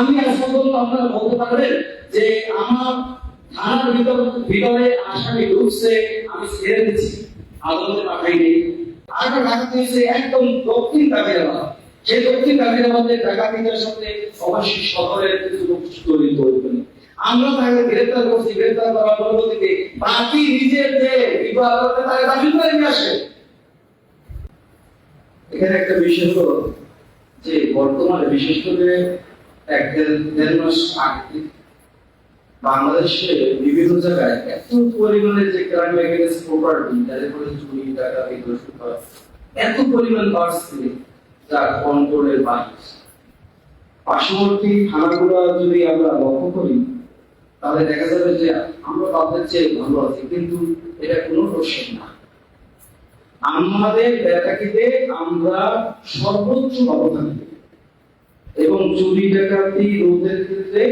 আমি আজ পর্যন্ত আপনারা বলতে পারবেন যে আমার থানার ভিতর ভিতরে আসামি ঢুকছে, আমি ছেড়ে দিচ্ছি। আদালতে পাঠাইনি আরেকটা ডাকাতি হয়েছে একদম দক্ষিণ কাবিরাবাদ সেই দক্ষিণ কাবিরাবাদের ডাকাতিদের সাথে অবশ্যই শহরের কিছু লোক জড়িত হইবেন আমরা তাকে গ্রেফতার করছি গ্রেফতার করার পরবর্তীতে বাকি নিজের যে বিবাহ করতে তাকে দাবি করে নিয়ে আসে। এখানে একটা বিষয় হলো যে বর্তমানে বিশেষ করে বাংলাদেশে বিভিন্ন জায়গায় এত পরিমাণে যে ক্রাইম প্রপার্টি যাদের করে চুরি এত পরিমাণ বাড়ছে যা কন্ট্রোলের পার্শ্ববর্তী থানাগুলো যদি আমরা লক্ষ্য করি, তাহলে দেখা যাবে যে আমরা তাদের চেয়ে ভালো আছি, কিন্তু এটা কোনো প্রশ্ন না আমাদের ডাকাতিতে আমরা সর্বোচ্চ অবদান দিই। এবং চুরি ডাকাতি রোধের ক্ষেত্রে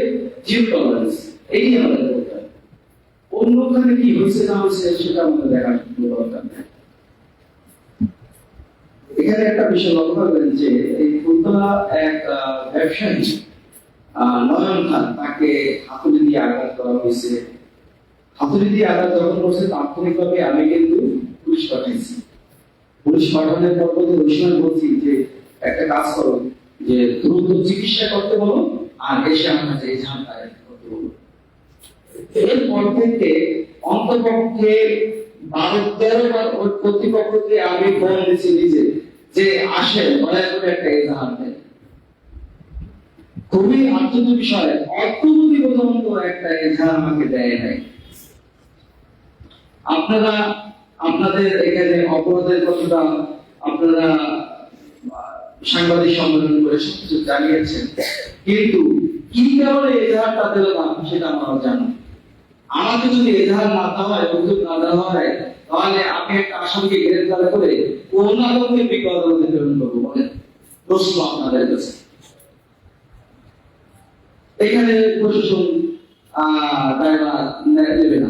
জিরো টলারেন্স এই আমাদের দরকার। অন্যখানে কি হয়েছে না হয়েছে সেটা আমাদের দেখার দরকার এখানে একটা বিষয় লক্ষ্য করবেন যে এই খুলনা এক ব্যবসায়ী নয়ন খান, তাকে হাতুড়ি দিয়ে আঘাত করা হয়েছে। হাতুড়ি দিয়ে আঘাত যখন করছে, তাৎক্ষণিকভাবে আমি কিন্তু পুলিশ পাঠাইছি পুলিশ পাঠানোর পর বলছি যে একটা কাজ করো যে দ্রুত চিকিৎসা করতে বলো আর এসে আমার বলো এরপর থেকে অন্তপক্ষে বারো, তেরো বার কর্তৃপক্ষকে আমি ফোন দিচ্ছি নিজে, যে দয়া করে একটা এজাহার দেন। খুবই আশ্চর্য বিষয় অর্থনীতি পর্যন্ত একটা এজাহার আমাকে দেয় নাই। আপনারা, আপনাদের এখানে অপরাধের কথাটা, আপনারা সাংবাদিক সম্মেলন করে সবকিছু জানিয়েছেন। কিন্তু কি কারণে এজাহারটা দিলাম সেটা আমরা জানো আমাকে যদি এজাহার না দেওয়া হয়, অভিযোগ না দেওয়া হয়, তাহলে আমি একটা আসামিকে গ্রেফতার করে কোন আদালতে বিজ্ঞ আদালতে করব বলেন। প্রশ্ন আপনাদের কাছে। এখানে প্রশাসন দায়ভার নে- না।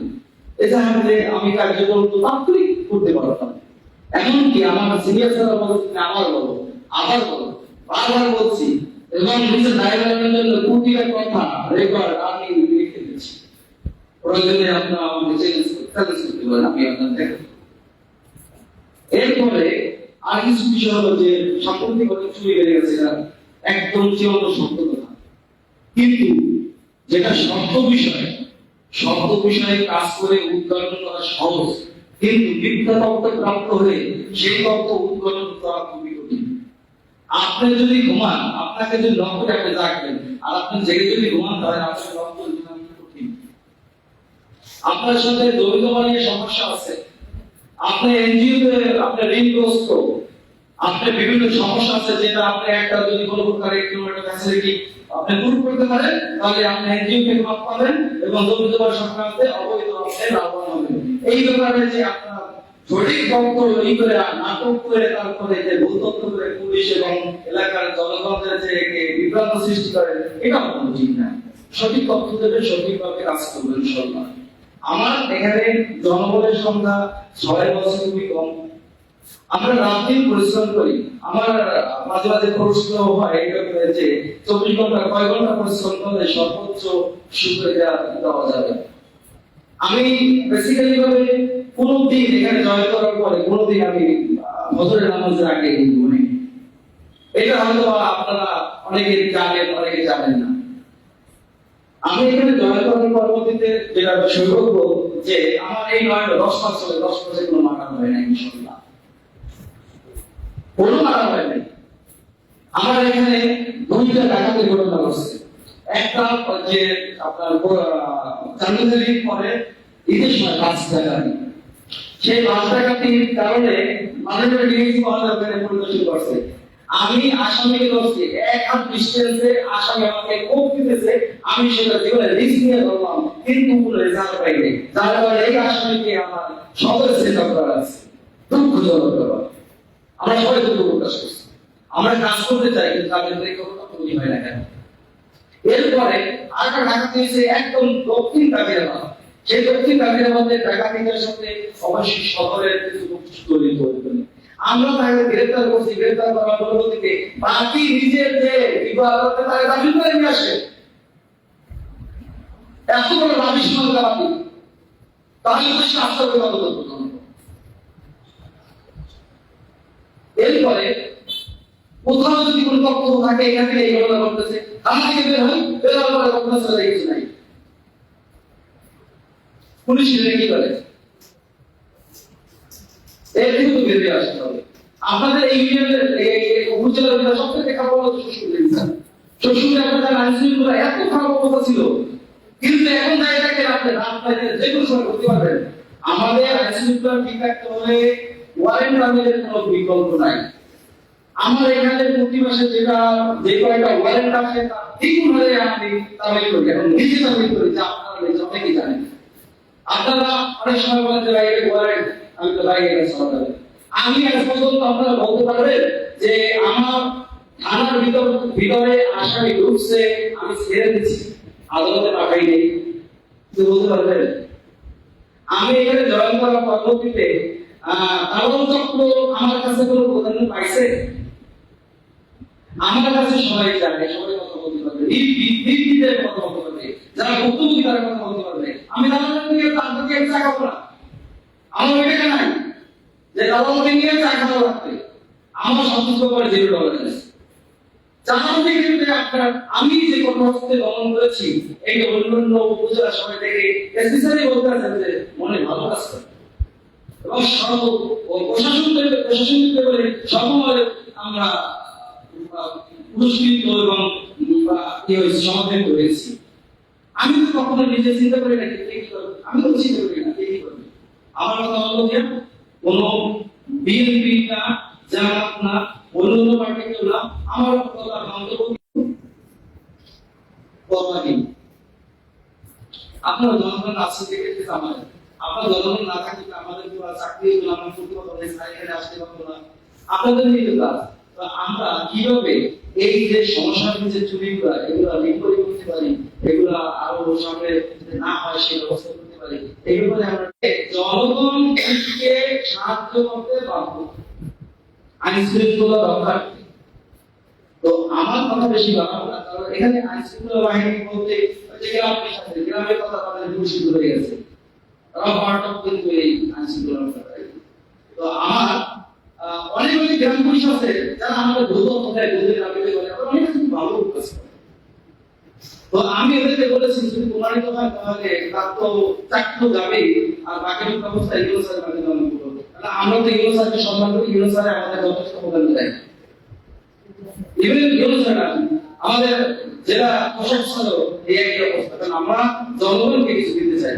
এজাহারে আমি কার্যক্রম তো তাৎক্ষণিক করতে পারতাম। এমনকি আমার সিনিয়র আমাকে আবার বলো আবার বারবার বলছি, এবং নিজের জন্য কথা রেকর্ড আমি লিখে দিচ্ছি। প্রয়োজনে আপনারা আমাকে চ্যালেঞ্জ করতে পারেন, আমি আপনার এরপরে আর কিছু বিষয় হলো যে চুরি গেছে একদম চিরন্ত সত্য কথা। কিন্তু যেটা সত্য বিষয়, সত্য বিষয়ে কাজ করে উদ্ঘাটন করা সহজ। কিন্তু মিথ্যা তত্ত্ব প্রাপ্ত হলে সেই তত্ত্ব উদ্ঘাটন করা খুবই কঠিন। আপনি যদি ঘুমান, আপনাকে যদি লক্ষ্য রাখতে থাকবেন আর আপনি জেগে যদি ঘুমান, তাহলে আপনার লক্ষ্য আপনার সাথে জড়িত নিয়ে সমস্যা আছে? আপনি এনজিও তে আপনি ঋণগ্রস্ত। আপনার বিভিন্ন সমস্যা আছে, যেটা আপনি একটা যদি কোনো প্রকার একটু একটা ফ্যাসিলিটি আপনি দূর করতে পারেন, তাহলে আপনি এনজিও কে পাবেন এবং হওয়ার সংক্রান্তে অবৈধ আপনি লাভবান হবেন। এই ব্যাপারে যে আপনার সঠিক তথ্য ই করে নাটক করে তারপরে যে ভুল তথ্য করে পুলিশ এবং এলাকার জনগণের যে বিভ্রান্ত সৃষ্টি করে এটা কোনো ঠিক না। সঠিক তথ্য দেবে সঠিকভাবে কাজ করবেন সরকার আমার এখানে জনবলের সংখ্যা ছয় বছর খুবই কম। আমরা রাত দিন পরিশ্রম করি। আমার মাঝে মাঝে প্রশ্ন হয় ব্যাপারে যে, চব্বিশ ঘণ্টা কয় ঘণ্টা পরিশ্রম করলে সর্বোচ্চ সুবিধা দেওয়া যাবে? আমি বেসিক্যালি ভাবে কোনদিন এখানে জয় করার পরে কোনদিন আমি বছরের নামাজের আগে কিন্তু নেই এটা হয়তো আপনারা অনেকে জানেন অনেকে জানেন না। আমি এখানে জয় করার পরবর্তীতে যেটা বিষয় করব যে আমার এই নয় দশ মাস চলে দশ মাসে কোনো মাথা হয় না ইনশাল্লাহ কোনো মাথা হয় নাই। আমার এখানে দুইটা ডাকাতের ঘটনা ঘটছে। একটা যে আপনার জানুয়ারির পরে ঈদের সময় পাঁচ ডাকাতি সেই পাঁচ কারণে মাননীয় ডিএসপি মহোদয় পরিদর্শন করছে। আমি আসামিকে ধরছি এক হাত ডিস্টেন্সে আসামি আমাকে কোপ দিতেছে, আমি সেটা জীবনে রিস্ক নিয়ে ধরলাম, কিন্তু কোনো রেজাল্ট পাইনি। যার কারণে এই আসামিকে আমার সদর সেট করা আছে। দুঃখজনক ব্যাপার। আমরা সবাই দুঃখ প্রকাশ করছি। আমরা কাজ করতে চাই, কিন্তু তাদের প্রেক্ষাপট তৈরি হয় না কেন। এরপরে আরেকটা ডাকাতি হয়েছে, একদম দক্ষিণ কাবিরাবাদ সেই দক্ষিণ কাবিরাবাদের ডাকাতিদের সাথে অবশ্যই শহরের কিছু জড়িত হইতেন আমরা তাকে গ্রেফতার করছি গ্রেফতার করার পরবর্তীতে বাকি নিজের যে বিবাহ করতে তাকে দাবি করে নিয়ে আসে। এত বড় দাবি সংখ্যা বাকি তাহলে তো শাস্ত্র এরপরে কোথাও যদি কোনো বক্তব্য থাকে, এখান এই ঘটনা ঘটতেছে আমাকে বের হয় বের হওয়ার ঘটনা কিছু নাই। পুলিশ এলে কি করে এর থেকে তো বেরিয়ে আসতে আপনাদের এই ইউনিয়নের উপজেলার ভিতরে সবথেকে খারাপ অবস্থা শ্বশুর শ্বশুর আপনাদের আইনশৃঙ্খলা এত খারাপ অবস্থা ছিল। কিন্তু এখন জায়গাকে রাখতে রাত পাইতে যে কোনো সময় করতে পারবেন। আমাদের আইনশৃঙ্খলা ঠিক রাখতে হলে ওয়ারেন্ট আমিনের কোনো বিকল্প নাই। এখানে প্রতি মাসে যেটা, যে কয়টা ওয়ারেন্ট আছে তা দ্বিগুণ হলে আমি তামিল করি এখন নিজে তামিল করি যা আপনারা আপনারা অনেক সময় যে এটা আমি তো সরকার আমি পর্যন্ত আপনারা বলতে পারবেন যে আমার থানার ভিতর ভিতরে আসামি ঢুকছে, আমি ছেড়ে দিচ্ছি। আদালতে পাঠাই বলতে পারবেন? আমি এখানে জয়েন করার পরবর্তীতে চক্র আমার কাছে কোনো প্রধান্য পাইছে? আমার কাছে সবাই জানে, সবাই কথা বলতে পারবে। কথা যারা ভুক্তভোগী তারা কথা বলতে পারবে আমি দাদাদের থেকে তাদেরকে আমি চা খাব আমার ওইটা নাই যে দাদা আমাকে নিয়ে চা খাওয়া লাগবে। আমার সন্তুষ্ট করে জিরো টলারেন্স থেকে যদি আপনার, আমি যে কর্মসূচিতে গমন করেছি, এই অন্যান্য উপজেলা সবাই থেকে স্পেশালি বলতে আছেন যে মনে ভালো আছে এবং সর্ব প্রশাসন প্রশাসন থেকে সর্বময় আমরা পুরস্কৃত এবং বা সমাধান করেছি। আমি তো কখনো নিজে চিন্তা করি না আমি তো চিন্তা করি না আমার কথা হলো যে, কোন বিএনপি না জামাত না পার্টি আমার কথা কর্মাধীন আপনার জনগণ আপনার জনগণ না থাকলে আমাদের চাকরি হতো না এখানে আসতে পারব না। আপনাদের আমরা কীভাবে এই যে সমস্যার যে চুরিগুলা, এগুলা রিকভারি করতে পারি, এগুলা আরও সামনে না হয় সেই ব্যবস্থা করতে পারি, এই ব্যাপারে আমরা জনগণকে সাহায্য করতে বাধ্য। আইন শৃঙ্খলা তো আমার কথা বেশি কারণ এখানে আইন শৃঙ্খলা বাহিনী বলতে গ্রামের সাথে, গ্রামের কথা তাদের দূষিত হয়ে গেছে। তারা পার্ট অফ কিন্তু এই আইন শৃঙ্খলা। তো আমার অনেক অনেক পুলিশ আছে, যারা আমাদের কোথায় করে ওরা অনেক কিছু ভালো তো আমি ওদেরকে বলেছি, যদি তার তো যাবে আর বাকি ব্যবস্থা এগুলো তাহলে আমরা তো এগুলো স্যারকে সম্মান করি এগুলো আমাদের যথেষ্ট প্রদান দেয়। ইভেন এগুলো আমাদের জেলা প্রশাসন এই একই অবস্থা। কারণ আমরা জনগণকে কিছু দিতে চাই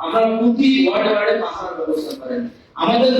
আপনারা প্রতি ওয়ার্ড ওয়ার্ডে পাহাড় ব্যবস্থা করেন। আমাদের